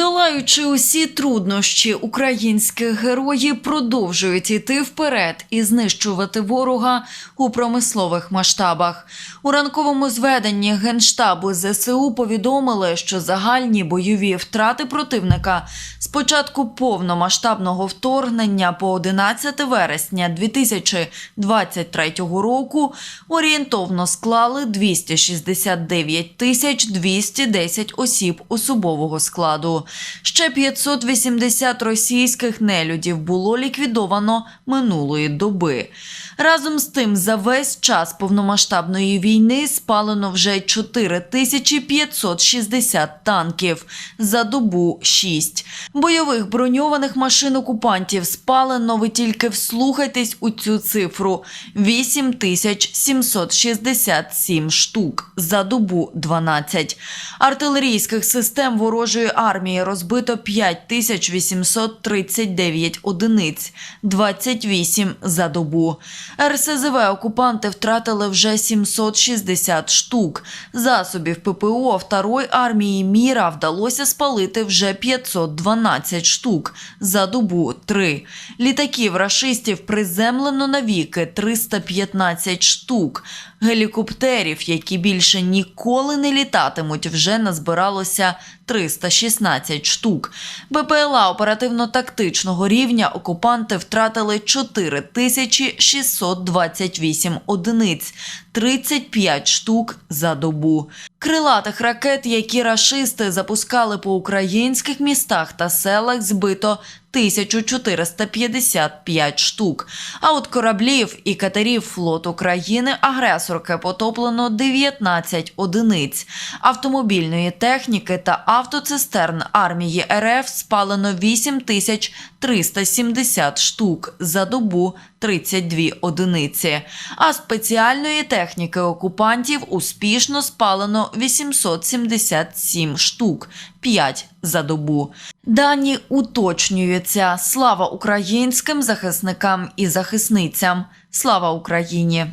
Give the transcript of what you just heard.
Долаючи усі труднощі, українські герої продовжують іти вперед і знищувати ворога у промислових масштабах. У ранковому зведенні генштабу ЗСУ повідомили, що загальні бойові втрати противника з початку повномасштабного вторгнення по 11 вересня 2023 року орієнтовно склали 269 тисяч 210 осіб особового складу. Ще 580 російських нелюдів було ліквідовано минулої доби. Разом з тим, за весь час повномасштабної війни спалено вже 4560 танків, за добу 6. Бойових броньованих машин окупантів спалено, ви тільки вслухайтесь у цю цифру, 8767 штук, за добу 12. Артилерійських систем ворожої армії розбито 5839 одиниць, 28 за добу. РСЗВ окупанти втратили вже 760 штук. Засобів ППО Второї армії Міра вдалося спалити вже 512 штук, за добу 3. Літаків рашистів приземлено навіки 315 штук. Гелікоптерів, які більше ніколи не літатимуть, вже назбиралося 316 штук. БПЛА оперативно-тактичного рівня окупанти втратили 4628 одиниць, 35 штук за добу. Крилатих ракет, які рашисти запускали по українських містах та селах, збито 1455 штук. А от кораблів і катерів флоту країни агресорки потоплено 19 одиниць. Автомобільної техніки та автоцистерн армії РФ спалено 8370 штук за добу 32 одиниці. А спеціальної техніки окупантів успішно спалено 877 штук 5 за добу. Дані уточнюються. Слава українським захисникам і захисницям. Слава Україні!